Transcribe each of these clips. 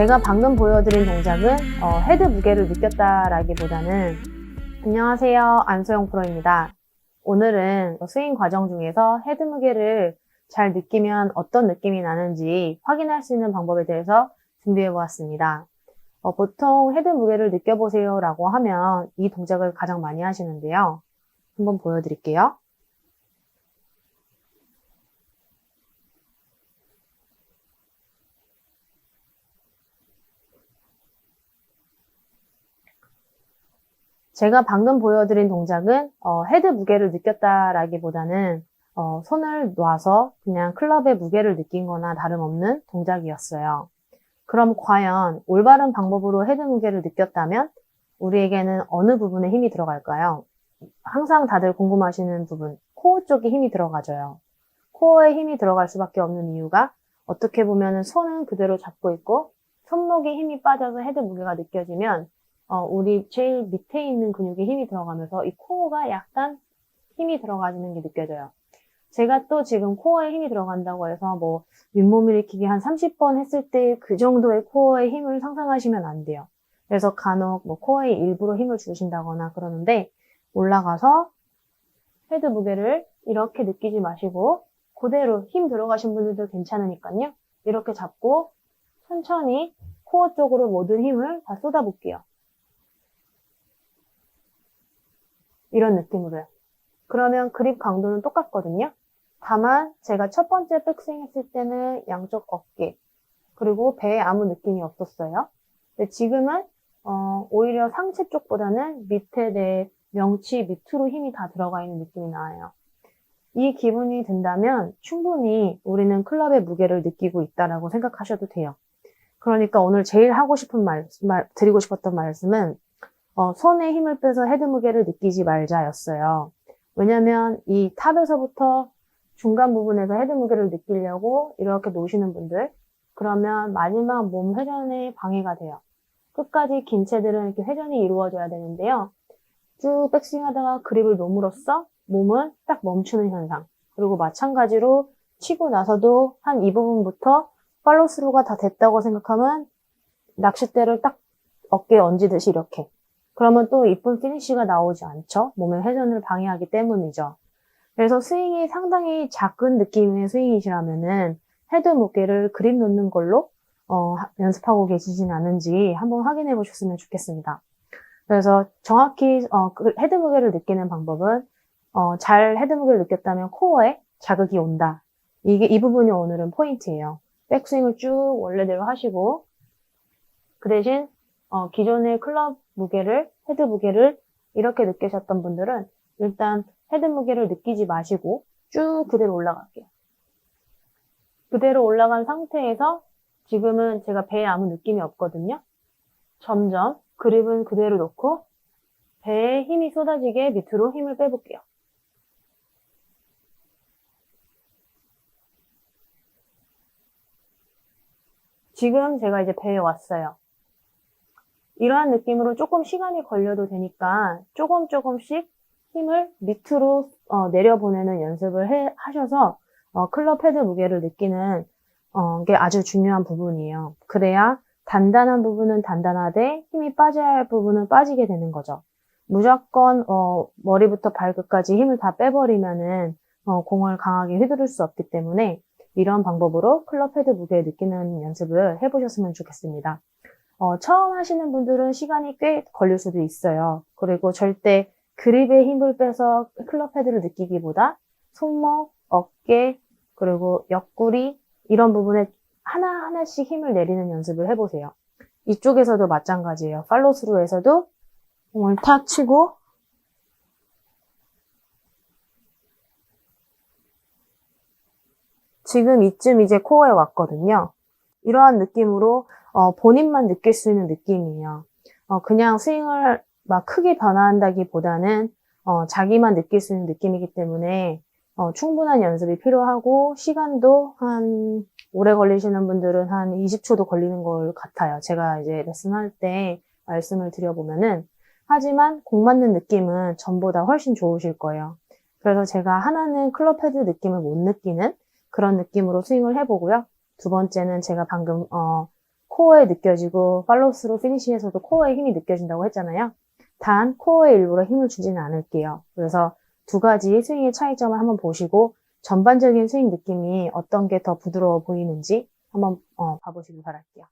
제가 방금 보여드린 동작은 어, 헤드 무게를 느꼈다라기보다는 안녕하세요 안소영 프로입니다. 오늘은 스윙 과정 중에서 헤드 무게를 잘 느끼면 어떤 느낌이 나는지 확인할 수 있는 방법에 대해서 준비해 보았습니다. 어, 보통 헤드 무게를 느껴보세요 라고 하면 이 동작을 가장 많이 하시는데요. 한번 보여드릴게요. 제가 방금 보여드린 동작은 어, 헤드 무게를 느꼈다라기보다는 어, 손을 놔서 그냥 클럽의 무게를 느낀 거나 다름없는 동작이었어요. 그럼 과연 올바른 방법으로 헤드 무게를 느꼈다면 우리에게는 어느 부분에 힘이 들어갈까요? 항상 다들 궁금하시는 부분, 코어 쪽에 힘이 들어가져요. 코어에 힘이 들어갈 수밖에 없는 이유가 어떻게 보면 손은 그대로 잡고 있고 손목에 힘이 빠져서 헤드 무게가 느껴지면 어, 우리 제일 밑에 있는 근육에 힘이 들어가면서 이 코어가 약간 힘이 들어가지는 게 느껴져요. 제가 또 지금 코어에 힘이 들어간다고 해서 뭐 윗몸 일으키기 한 30번 했을 때 그 정도의 코어의 힘을 상상하시면 안 돼요. 그래서 간혹 뭐 코어에 일부러 힘을 주신다거나 그러는데 올라가서 헤드 무게를 이렇게 느끼지 마시고 그대로 힘 들어가신 분들도 괜찮으니까요. 이렇게 잡고 천천히 코어 쪽으로 모든 힘을 다 쏟아볼게요. 이런 느낌으로요. 그러면 그립 강도는 똑같거든요. 다만 제가 첫 번째 백스윙 했을 때는 양쪽 어깨 그리고 배에 아무 느낌이 없었어요. 근데 지금은 어, 오히려 상체 쪽보다는 밑에 내 명치 밑으로 힘이 다 들어가 있는 느낌이 나요. 이 기분이 든다면 충분히 우리는 클럽의 무게를 느끼고 있다라고 생각하셔도 돼요. 그러니까 오늘 제일 하고 싶은 말, 말 드리고 싶었던 말씀은 어, 손에 힘을 빼서 헤드 무게를 느끼지 말자였어요. 왜냐면 이 탑에서부터 중간 부분에서 헤드 무게를 느끼려고 이렇게 놓으시는 분들 그러면 마지막 몸 회전에 방해가 돼요. 끝까지 긴 채들은 이렇게 회전이 이루어져야 되는데요. 쭉 백스윙 하다가 그립을 놓음으로써 몸은 딱 멈추는 현상. 그리고 마찬가지로 치고 나서도 한 이 부분부터 팔로스루가 다 됐다고 생각하면 낚싯대를 딱 어깨에 얹이듯이 이렇게. 그러면 또 이쁜 피니쉬가 나오지 않죠? 몸의 회전을 방해하기 때문이죠. 그래서 스윙이 상당히 작은 느낌의 스윙이시라면은 헤드 무게를 그립 놓는 걸로 어, 연습하고 계시진 않은지 한번 확인해 보셨으면 좋겠습니다. 그래서 정확히 어, 그 헤드 무게를 느끼는 방법은 어, 잘 헤드 무게를 느꼈다면 코어에 자극이 온다. 이게 이 부분이 오늘은 포인트예요. 백스윙을 쭉 원래대로 하시고 그 대신 어, 기존의 클럽 무게를 헤드 무게를 이렇게 느끼셨던 분들은 일단 헤드 무게를 느끼지 마시고 쭉 그대로 올라갈게요. 그대로 올라간 상태에서 지금은 제가 배에 아무 느낌이 없거든요. 점점 그립은 그대로 놓고 배에 힘이 쏟아지게 밑으로 힘을 빼볼게요. 지금 제가 이제 배에 왔어요. 이러한 느낌으로 조금 시간이 걸려도 되니까 조금 조금씩 힘을 밑으로 어, 내려보내는 연습을 해, 하셔서 어, 클럽 헤드 무게를 느끼는 어, 게 아주 중요한 부분이에요. 그래야 단단한 부분은 단단하되 힘이 빠져야 할 부분은 빠지게 되는 거죠. 무조건 어, 머리부터 발끝까지 힘을 다 빼버리면은 어, 공을 강하게 휘두를 수 없기 때문에 이런 방법으로 클럽 헤드 무게 느끼는 연습을 해보셨으면 좋겠습니다. 어, 처음 하시는 분들은 시간이 꽤 걸릴 수도 있어요. 그리고 절대 그립에 힘을 빼서 클럽 헤드를 느끼기보다 손목, 어깨, 그리고 옆구리 이런 부분에 하나하나씩 힘을 내리는 연습을 해보세요. 이쪽에서도 마찬가지예요. 팔로스루에서도 공을 탁 치고 지금 이쯤 이제 코어에 왔거든요. 이러한 느낌으로 어, 본인만 느낄 수 있는 느낌이에요. 어, 그냥 스윙을 막 크게 변화한다기보다는 어, 자기만 느낄 수 있는 느낌이기 때문에 어, 충분한 연습이 필요하고 시간도 한 오래 걸리시는 분들은 한 20초도 걸리는 걸 같아요. 제가 이제 레슨할 때 말씀을 드려보면은 하지만 공 맞는 느낌은 전보다 훨씬 좋으실 거예요. 그래서 제가 하나는 클럽 헤드 느낌을 못 느끼는 그런 느낌으로 스윙을 해보고요. 두 번째는 제가 방금 어, 코어에 느껴지고 팔로스로 피니시에서도 코어에 힘이 느껴진다고 했잖아요. 단 코어에 일부러 힘을 주지는 않을게요. 그래서 두 가지 스윙의 차이점을 한번 보시고 전반적인 스윙 느낌이 어떤 게 더 부드러워 보이는지 한번 어, 봐보시길 바랄게요.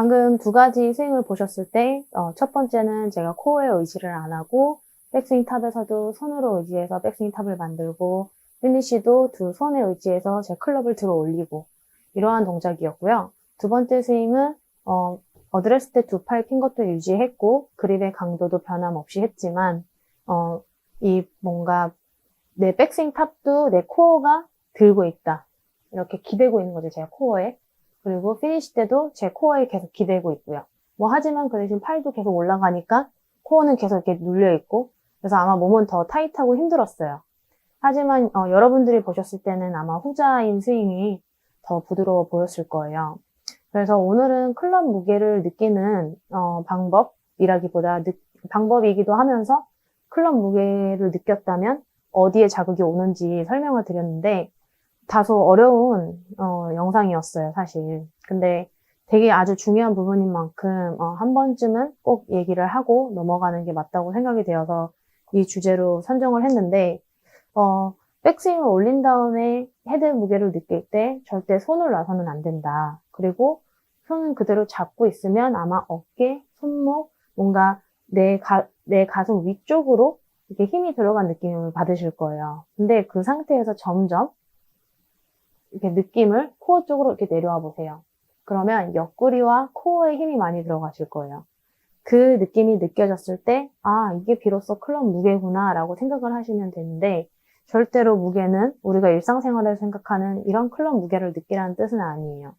방금 두 가지 스윙을 보셨을 때, 어, 첫 번째는 제가 코어에 의지를 안 하고, 백스윙 탑에서도 손으로 의지해서 백스윙 탑을 만들고, 피니시도 두 손에 의지해서 제 클럽을 들어 올리고, 이러한 동작이었고요. 두 번째 스윙은, 어, 어드레스 때 두 팔 핀 것도 유지했고, 그립의 강도도 변함없이 했지만, 어, 이 뭔가 내 백스윙 탑도 내 코어가 들고 있다. 이렇게 기대고 있는 거죠, 제가 코어에. 그리고 피니시 때도 제 코어에 계속 기대고 있고요. 뭐 하지만 그 대신 팔도 계속 올라가니까 코어는 계속 이렇게 눌려 있고 그래서 아마 몸은 더 타이트하고 힘들었어요. 하지만 어, 여러분들이 보셨을 때는 아마 후자인 스윙이 더 부드러워 보였을 거예요. 그래서 오늘은 클럽 무게를 느끼는 어, 방법이라기보다 느- 방법이기도 하면서 클럽 무게를 느꼈다면 어디에 자극이 오는지 설명을 드렸는데 다소 어려운 어, 영상이었어요, 사실. 근데 되게 아주 중요한 부분인 만큼 어, 한 번쯤은 꼭 얘기를 하고 넘어가는 게 맞다고 생각이 되어서 이 주제로 선정을 했는데 어, 백스윙을 올린 다음에 헤드 무게를 느낄 때 절대 손을 놔서는 안 된다. 그리고 손은 그대로 잡고 있으면 아마 어깨, 손목, 뭔가 내, 가, 내 가슴 위쪽으로 이렇게 힘이 들어간 느낌을 받으실 거예요. 근데 그 상태에서 점점 이렇게 느낌을 코어 쪽으로 이렇게 내려와 보세요. 그러면 옆구리와 코어에 힘이 많이 들어가실 거예요. 그 느낌이 느껴졌을 때, 아, 이게 비로소 클럽 무게구나 라고 생각을 하시면 되는데, 절대로 무게는 우리가 일상생활에서 생각하는 이런 클럽 무게를 느끼라는 뜻은 아니에요.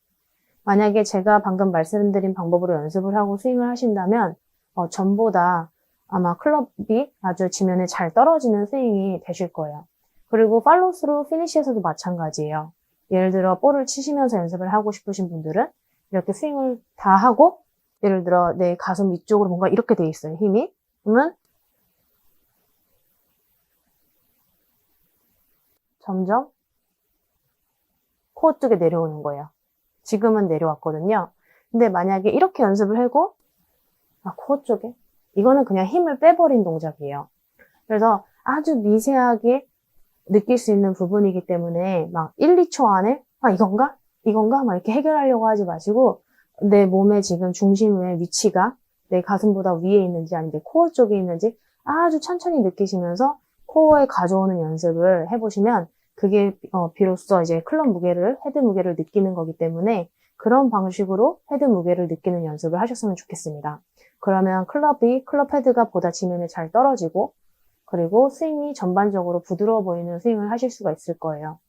만약에 제가 방금 말씀드린 방법으로 연습을 하고 스윙을 하신다면, 어, 전보다 아마 클럽이 아주 지면에 잘 떨어지는 스윙이 되실 거예요. 그리고 팔로스로 피니시에서도 마찬가지예요. 예를 들어 볼을 치시면서 연습을 하고 싶으신 분들은 이렇게 스윙을 다 하고 예를 들어 내 가슴 위쪽으로 뭔가 이렇게 돼 있어요. 힘이. 그러면 점점 코어 쪽에 내려오는 거예요. 지금은 내려왔거든요. 근데 만약에 이렇게 연습을 하고 아, 코어 쪽에 이거는 그냥 힘을 빼버린 동작이에요. 그래서 아주 미세하게 느낄 수 있는 부분이기 때문에 막 1, 2초 안에 아 이건가? 이건가? 막 이렇게 해결하려고 하지 마시고 내 몸의 지금 중심의 위치가 내 가슴보다 위에 있는지 아니면 내 코어 쪽에 있는지 아주 천천히 느끼시면서 코어에 가져오는 연습을 해보시면 그게 어, 비로소 이제 클럽 무게를 헤드 무게를 느끼는 거기 때문에 그런 방식으로 헤드 무게를 느끼는 연습을 하셨으면 좋겠습니다. 그러면 클럽이 클럽 헤드가 보다 지면에 잘 떨어지고 그리고 스윙이 전반적으로 부드러워 보이는 스윙을 하실 수가 있을 거예요.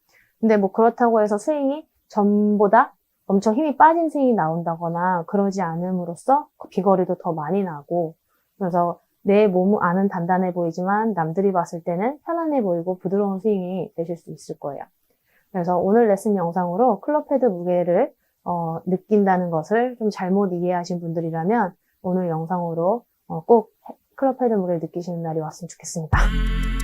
근데 뭐 그렇다고 해서 스윙이 전보다 엄청 힘이 빠진 스윙이 나온다거나 그러지 않음으로써 비거리도 더 많이 나고 그래서 내 몸 안은 단단해 보이지만 남들이 봤을 때는 편안해 보이고 부드러운 스윙이 되실 수 있을 거예요. 그래서 오늘 레슨 영상으로 클럽 헤드 무게를 어, 느낀다는 것을 좀 잘못 이해하신 분들이라면 오늘 영상으로 어, 꼭 클럽 헤드 무게를 느끼시는 날이 왔으면 좋겠습니다.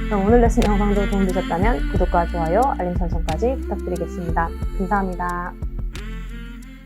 그럼 오늘 레슨 영상도 도움되셨다면 구독과 좋아요, 알림 설정까지 부탁드리겠습니다. 감사합니다.